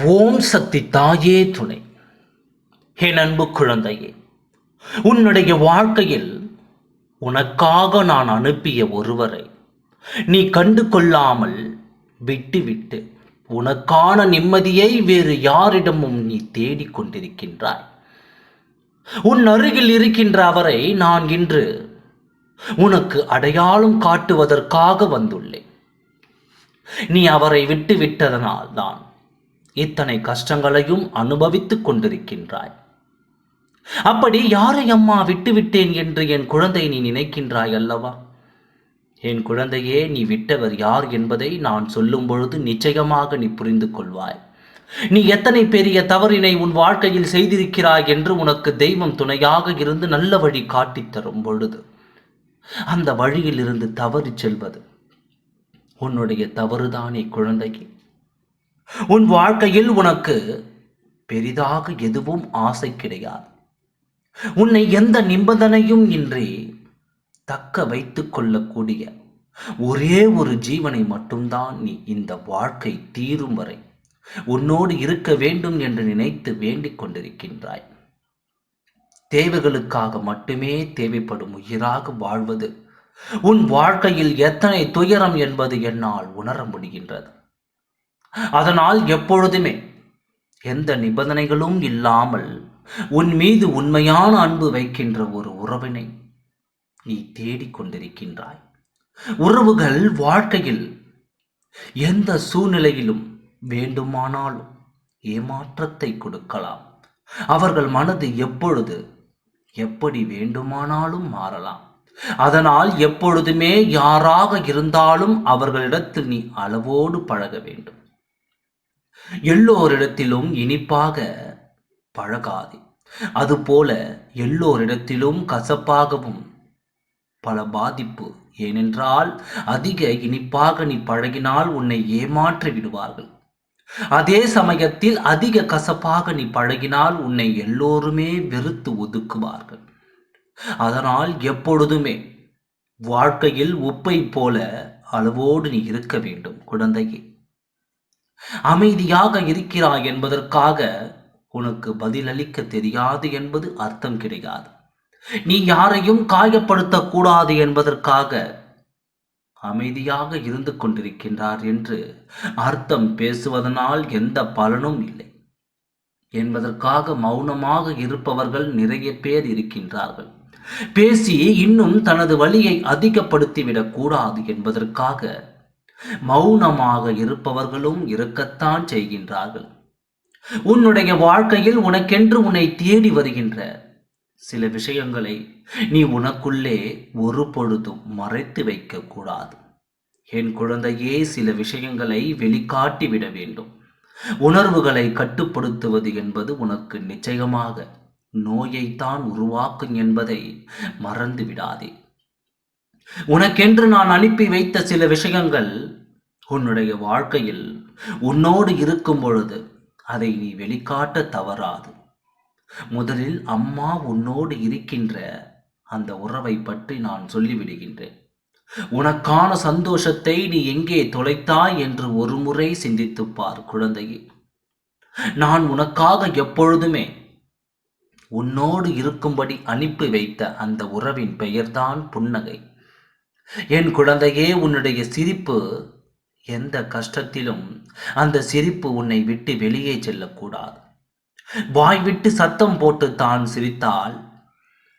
ஓம் சக்தி தாயே துணை. என் அன்பு குழந்தையே உன்னுடைய வாழ்க்கையில் உனக்காக நான் அனுப்பிய ஒருவரை நீ கண்டு கொள்ளாமல் விட்டுவிட்டு உனக்கான நிம்மதியை வேறு யாரிடமும் நீ தேடிக் கொண்டிருக்கின்றாய். உன் அருகில் இருக்கின்ற அவரை நான் இன்று உனக்கு அடையாளம் காட்டுவதற்காக வந்துள்ளேன். நீ அவரை விட்டு விட்டதனால் தான் இத்தனை கஷ்டங்களையும் அனுபவித்துக் கொண்டிருக்கின்றாய். அப்படி யாரை அம்மா விட்டுவிட்டேன் என்று என் குழந்தை நீ நினைக்கின்றாய் அல்லவா? என் குழந்தையே நீ விட்டவர் யார் என்பதை நான் சொல்லும் பொழுது நிச்சயமாக நீ புரிந்து கொள்வாய். நீ எத்தனை பெரிய தவறினை உன் வாழ்க்கையில் செய்திருக்கிறாய் என்று உனக்கு தெய்வம் துணையாக இருந்து நல்ல வழி காட்டித் தரும் பொழுது அந்த வழியில் இருந்து தவறி செல்வது உன்னுடைய தவறுதானே குழந்தையே. உன் வாழ்க்கையில் உனக்கு பெரிதாக எதுவும் ஆசை கிடையாது. உன்னை எந்த நிபந்தனையும் இன்றி தக்க வைத்து கொள்ளக்கூடிய ஒரே ஒரு ஜீவனை மட்டும்தான் நீ இந்த வாழ்க்கை தீரும் வரை உன்னோடு இருக்க வேண்டும் என்று நினைத்து வேண்டிக் கொண்டிருக்கின்றாய். தேவைகளுக்காக மட்டுமே தேவைப்படும் உயிராக வாழ்வது உன் வாழ்க்கையில் எத்தனை துயரம் என்பது என்னால் உணர முடிகின்றது. அதனால் எப்பொழுதுமே எந்த நிபந்தனைகளும் இல்லாமல் உன் மீது உண்மையான அன்பு வைக்கின்ற ஒரு உறவினை நீ தேடிக் கொண்டிருக்கின்றாய். உறவுகள் வாழ்க்கையில் எந்த சூழ்நிலையிலும் வேண்டுமானாலும் ஏமாற்றத்தை கொடுக்கலாம். அவர்கள் மனது எப்பொழுது எப்படி வேண்டுமானாலும் மாறலாம். அதனால் எப்பொழுதுமே யாராக இருந்தாலும் அவர்களிடத்தில் நீ அளவோடு பழக வேண்டும். எல்லோரிடத்திலும் இனிப்பாக பழகாதே. அதுபோல எல்லோரிடத்திலும் கசப்பாகவும் பல பாதிப்பு. ஏனென்றால் அதிக இனிப்பாக நீ பழகினால் உன்னை ஏமாற்றி விடுவார்கள். அதே சமயத்தில் அதிக கசப்பாக நீ பழகினால் உன்னை எல்லோருமே வெறுத்து ஒதுக்குவார்கள். அதனால் எப்பொழுதுமே வாழ்க்கையில் உப்பை போல அளவோடு நீ இருக்க வேண்டும் குழந்தையே. அமைதியாக இருக்கிறாய் என்பதற்காக உனக்கு பதிலளிக்க தெரியாது என்பது அர்த்தம் கிடையாது. நீ யாரையும் காயப்படுத்தக்கூடாது என்பதற்காக அமைதியாக இருந்து கொண்டிருக்கின்றார் என்று அர்த்தம் பேசுவதனால் எந்த பலனும் இல்லை. என்பதற்காக மௌனமாக இருப்பவர்கள் நிறைய பேர் இருக்கின்றார்கள். பேசி இன்னும் தனது வழியை அதிகப்படுத்திவிடக் கூடாது என்பதற்காக மௌனமாக இருப்பவர்களும் இருக்கத்தான் செய்கின்றார்கள். உன்னுடைய வாழ்க்கையில் உனக்கென்று உன்னை தேடி வருகின்ற சில விஷயங்களை நீ உனக்குள்ளே ஒரு பொழுதும் மறைத்து வைக்க கூடாது என் குழந்தையே சில விஷயங்களை வெளிக்காட்டி விட வேண்டும். உணர்வுகளை கட்டுப்படுத்துவது என்பது உனக்கு நிச்சயமாக நோயைத்தான் உருவாக்கும் என்பதை மறந்து விடாதே. உனக்கென்று நான் அனுப்பி வைத்த சில விஷயங்கள் உன்னுடைய வாழ்க்கையில் உன்னோடு இருக்கும் பொழுது அதை நீ வெளிக்காட்ட தவறாது. முதலில் அம்மா உன்னோடு இருக்கின்ற அந்த உறவை பற்றி நான் சொல்லிவிடுகின்றேன். உனக்கான சந்தோஷத்தை நீ எங்கே தொலைத்தாய் என்று ஒரு முறை சிந்தித்துப் பார் குழந்தையே. நான் உனக்காக எப்பொழுதுமே உன்னோடு இருக்கும்படி அனுப்பி வைத்த அந்த உறவின் பெயர்தான் புன்னகை. என் குழந்தையே உன்னுடைய சிரிப்பு எந்த கஷ்டத்திலும் அந்த சிரிப்பு உன்னை விட்டு வெளியே செல்லக்கூடாது. வாய் விட்டு சத்தம் போட்டு தான் சிரித்தால்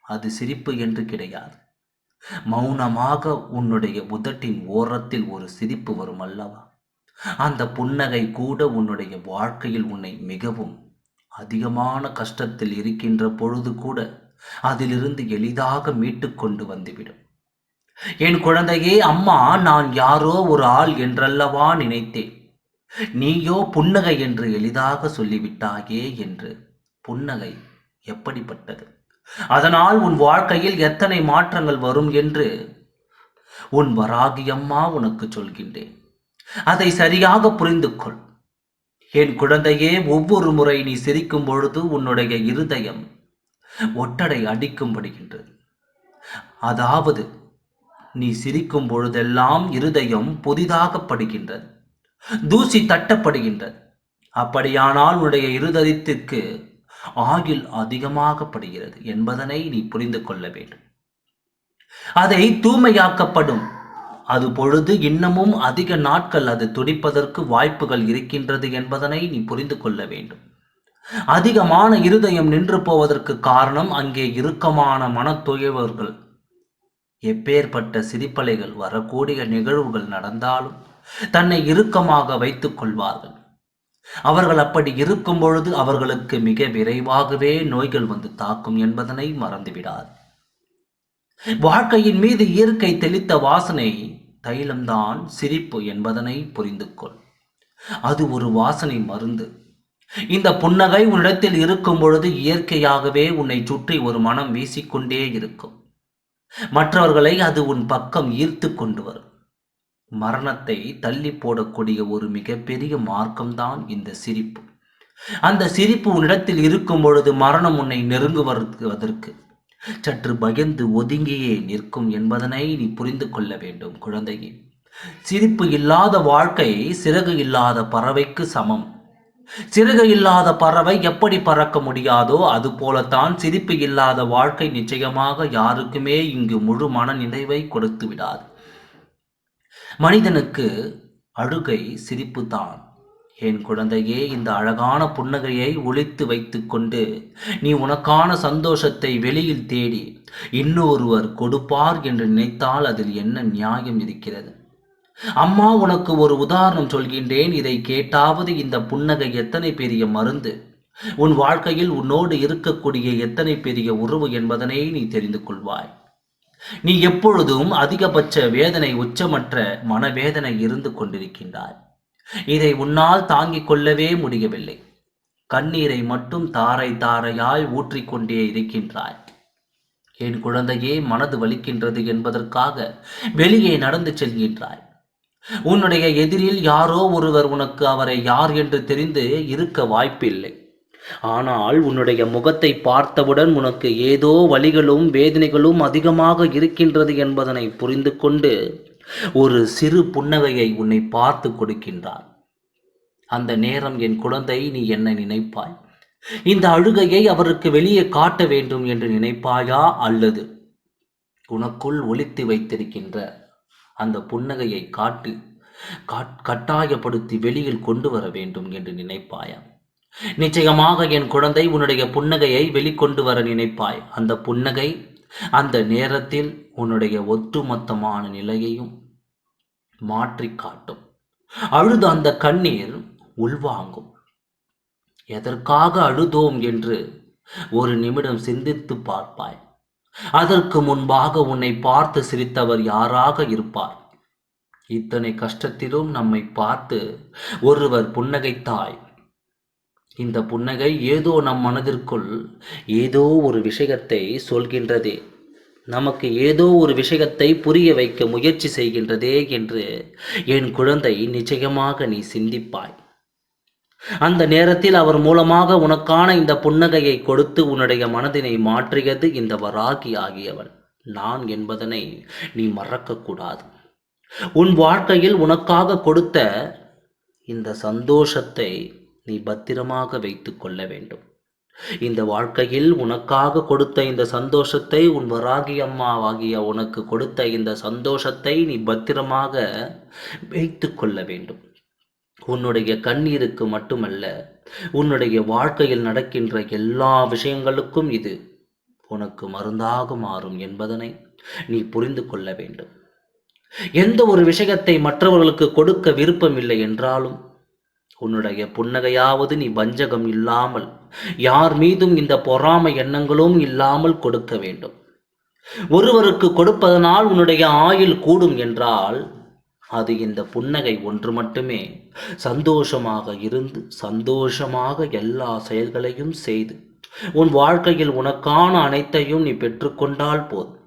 அது சிரிப்பு என்று கிடையாது. மௌனமாக உன்னுடைய உதட்டின் ஓரத்தில் ஒரு சிரிப்பு வரும் அல்லவா? அந்த புன்னகை கூட உன்னுடைய வாழ்க்கையில் உன்னை மிகவும் அதிகமான கஷ்டத்தில் இருக்கின்ற பொழுது கூட அதிலிருந்து எளிதாக மீட்டு கொண்டு வந்துவிடும். என் குழந்தையே அம்மா நான் யாரோ ஒரு ஆள் என்றல்லவா நினைத்தேன். நீயோ புன்னகை என்று எளிதாக சொல்லிவிட்டாயே என்று. புன்னகை எப்படிப்பட்டது? அதனால் உன் வாழ்க்கையில் எத்தனை மாற்றங்கள் வரும் என்று உன் வராகியம்மா உனக்கு சொல்கின்றேன். அதை சரியாக புரிந்து கொள் என் குழந்தையே ஒவ்வொரு முறை நீ சிரிக்கும் பொழுது உன்னுடைய இருதயம் ஒட்டடை அடிக்கும்படுகின்றது. அதாவது நீ சிரிக்கும் பொழுதெல்லாம் இருதயம் புதிதாகப்படுகின்றது தூசி தட்டப்படுகின்றது. அப்படியானால் உன்னுடைய இருதயத்திற்கு ஆயுள் அதிகமாகப்படுகிறது என்பதனை நீ புரிந்து கொள்ள வேண்டும். அதை தூய்மையாக்கப்படும். அது பொழுது இன்னமும் அதிக நாட்கள் அது துடிப்பதற்கு வாய்ப்புகள் இருக்கின்றது என்பதனை நீ புரிந்து கொள்ள வேண்டும். அதிகமான இருதயம் நின்று போவதற்கு காரணம் அங்கே இறுக்கமான மனத்துயர்வர்கள் எப்பேற்பட்ட சிரிப்பலைகள் வரக்கூடிய நிகழ்வுகள் நடந்தாலும் தன்னை இறுக்கமாக வைத்துக் கொள்வார்கள். அவர்கள் அப்படி இருக்கும் பொழுது அவர்களுக்கு மிக விரைவாகவே நோய்கள் வந்து தாக்கும் என்பதனை மறந்துவிடாது. வாழ்க்கையின் மீது இயற்கை தெளித்த வாசனை தைலம்தான் சிரிப்பு என்பதனை புரிந்து கொள் அது ஒரு வாசனை மருந்து. இந்த புன்னகை உன்னிடத்தில் இருக்கும் பொழுது இயற்கையாகவே உன்னை சுற்றி ஒரு மனம் வீசிக்கொண்டே இருக்கும். மற்றவர்களை அது உன் பக்கம் ஈர்த்து கொண்டு வரும். மரணத்தை தள்ளி போடக்கூடிய ஒரு மிகப்பெரிய மார்க்கம்தான் இந்த சிரிப்பு. அந்த சிரிப்பு உன்னிடத்தில் இருக்கும் பொழுது மரணம் உன்னை நெருங்குவதற்கு சற்று பயந்து ஒதுங்கியே நிற்கும் என்பதனை நீ புரிந்து கொள்ள வேண்டும் குழந்தையே. சிரிப்பு இல்லாத வாழ்க்கை சிறகு இல்லாத பறவைக்கு சமம். சிறகு இல்லாத பறவை எப்படி பறக்க முடியாதோ அது போலத்தான் சிரிப்பு இல்லாத வாழ்க்கை நிச்சயமாக யாருக்குமே இங்கு முழு மன நினைவை கொடுத்து விடாது. மனிதனுக்கு அழுகை சிரிப்பு தான் என் குழந்தையே இந்த அழகான புன்னகையை ஒழித்து வைத்துக்கொண்டு நீ உனக்கான சந்தோஷத்தை வெளியில் தேடி இன்னொருவர் கொடுப்பார் என்று நினைத்தால் அதில் என்ன நியாயம் இருக்கிறது? அம்மா உனக்கு ஒரு உதாரணம் சொல்கின்றேன். இதை கேட்டாவது இந்த புன்னகை எத்தனை பெரிய மருந்து? உன் வாழ்க்கையில் உன்னோடு இருக்கக்கூடிய எத்தனை பெரிய உறவு என்பதனை நீ தெரிந்து கொள்வாய். நீ எப்பொழுதும் அதிகபட்ச வேதனை உச்சமற்ற மனவேதனை இருந்து கொண்டிருக்கின்றாய். இதை உன்னால் தாங்கிக் கொள்ளவே முடியவில்லை. கண்ணீரை மட்டும் தாரை தாரையாய் ஊற்றிக்கொண்டே இருக்கின்றாய். என் குழந்தையே மனது வலிக்கின்றது என்பதற்காக வெளியே நடந்து செல்கின்றாய். உன்னுடைய எதிரில் யாரோ ஒருவர் உனக்கு அவரை யார் என்று தெரிந்து இருக்க வாய்ப்பில்லை. ஆனால் உன்னுடைய முகத்தை பார்த்தவுடன் உனக்கு ஏதோ வலிகளும் வேதனைகளும் அதிகமாக இருக்கின்றது என்பதனை புரிந்து கொண்டு ஒரு சிறு புன்னகையை உன்னை பார்த்து கொடுக்கின்றார். அந்த நேரம் என் குழந்தை நீ என்ன நினைப்பாய்? இந்த அழுகையை அவருக்கு வெளியே காட்ட வேண்டும் என்று நினைப்பாயா அல்லது உனக்குள் ஒழித்து வைத்திருக்கின்ற அந்த புன்னகையை காட்டு காட்- கட்டாயப்படுத்தி வெளியில் கொண்டு வர வேண்டும் என்று நினைப்பாயா? நிச்சயமாக என் குழந்தை உன்னுடைய புன்னகையை வெளிக்கொண்டு வர நினைப்பாய். அந்த புன்னகை அந்த நேரத்தில் உன்னுடைய ஒட்டுமொத்தமான நிலையையும் மாற்றி காட்டும். அழுத அந்த கண்ணீர் உள்வாங்கும். எதற்காக அழுதோம் என்று ஒரு நிமிடம் சிந்தித்து பார்ப்பாய். அதற்கு முன்பாக உன்னை பார்த்து சிரித்தவர் யாராக இருப்பார்? இத்தனை கஷ்டத்திலும் நம்மை பார்த்து ஒருவர் புன்னகைத்தாய். இந்த புன்னகை ஏதோ நம் மனதிற்குள் ஏதோ ஒரு விஷயத்தை சொல்கின்றதே. நமக்கு ஏதோ ஒரு விஷயத்தை புரிய வைக்க முயற்சி செய்கின்றதே என்று என் குழந்தை நிச்சயமாக நீ சிந்திப்பாய். அந்த நேரத்தில் அவர் மூலமாக உனக்கான இந்த புன்னகையை கொடுத்து உன்னுடைய மனதினை மாற்றியது இந்த வராகி ஆகியவன். நான் என்பதனை நீ மறக்கக்கூடாது. உன் வாழ்க்கையில் உனக்காக கொடுத்த இந்த சந்தோஷத்தை நீ பத்திரமாக வைத்து கொள்ள வேண்டும். இந்த வாழ்க்கையில் உனக்காக கொடுத்த இந்த சந்தோஷத்தை உன் வராகி அம்மாவாகிய உனக்கு கொடுத்த இந்த சந்தோஷத்தை நீ பத்திரமாக வைத்துக் கொள்ள வேண்டும். உன்னுடைய கண்ணீருக்கு மட்டுமல்ல உன்னுடைய வாழ்க்கையில் நடக்கின்ற எல்லா விஷயங்களுக்கும் இது உனக்கு மருந்தாக மாறும் என்பதனை நீ புரிந்து கொள்ள வேண்டும். எந்த ஒரு விஷயத்தை மற்றவர்களுக்கு கொடுக்க விருப்பமில்லை என்றாலும் உன்னுடைய புன்னகையாவது நீ வஞ்சகம் இல்லாமல் யார் மீதும் இந்த பொறாமை எண்ணங்களும் இல்லாமல் கொடுக்க வேண்டும். ஒருவருக்கு கொடுப்பதனால் உன்னுடைய ஆயுள் கூடும் என்றால் அது இந்த புன்னகை ஒன்று மட்டுமே. சந்தோஷமாக இருந்து சந்தோஷமாக எல்லா செயல்களையும் செய்து உன் வாழ்க்கையில் உனக்கான அனைத்தையும் நீ பெற்றுக்கொண்டால் போதும்.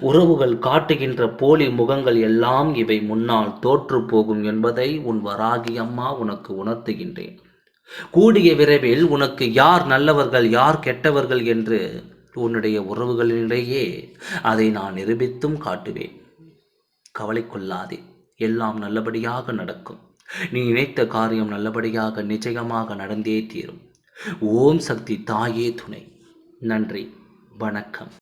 உறவுகள் காட்டுகின்ற போலி முகங்கள் எல்லாம் இவை முன்னால் தோற்று போகும் என்பதை உன் வராகி அம்மா உனக்கு உணர்த்துகின்றேன். கூடிய விரைவில் உனக்கு யார் நல்லவர்கள் யார் கெட்டவர்கள் என்று உன்னுடைய உறவுகளிடையே அதை நான் நிரூபித்தும் காட்டுவேன். கவலை கொள்ளாதே. எல்லாம் நல்லபடியாக நடக்கும். நீ நினைத்த காரியம் நல்லபடியாக நிச்சயமாக நடந்தே தீரும். ஓம் சக்தி தாயே துணை. நன்றி. வணக்கம்.